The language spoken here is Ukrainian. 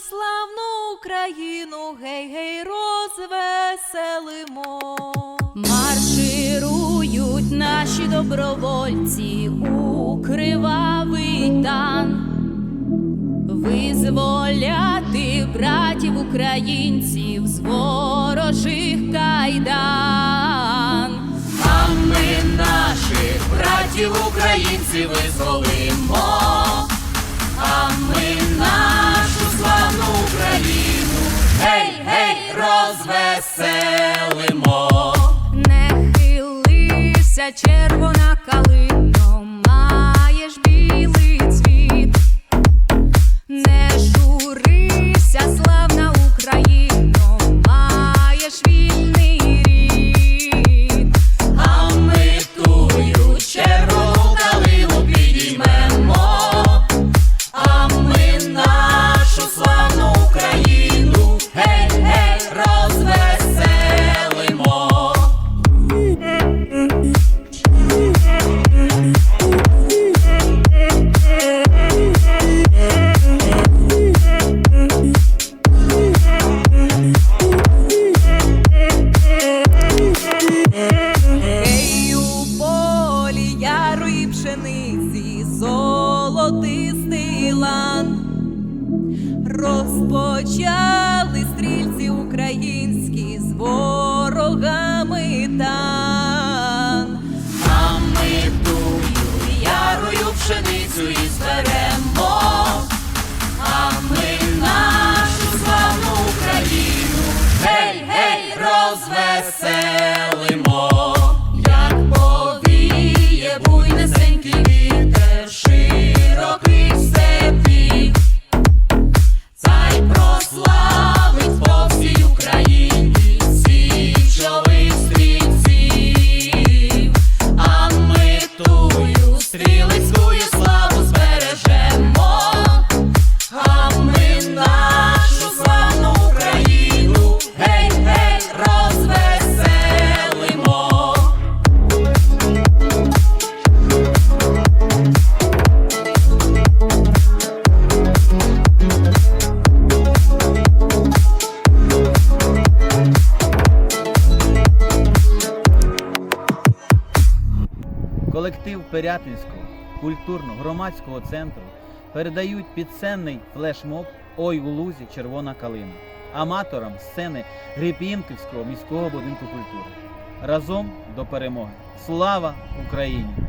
славну Україну гей-гей розвеселимо. Марширують наші добровольці у кривавий тан, визволяти братів українців з ворожих кайдан. А ми наших братів українців визволимо, розвеселимо. Не хилися, червона пшениці, золотистий лан. Розпочали стрільці українські з ворогами тан. А ми тую ярою пшеницю і зберемо, а ми нашу славну Україну гей, гей, розвеселимо. Колектив Пирятинського культурно-громадського центру передають пісенний флешмоб Ой у лузі червона калина аматорам сцени Грипінківського міського будинку культури. Разом до перемоги! Слава Україні!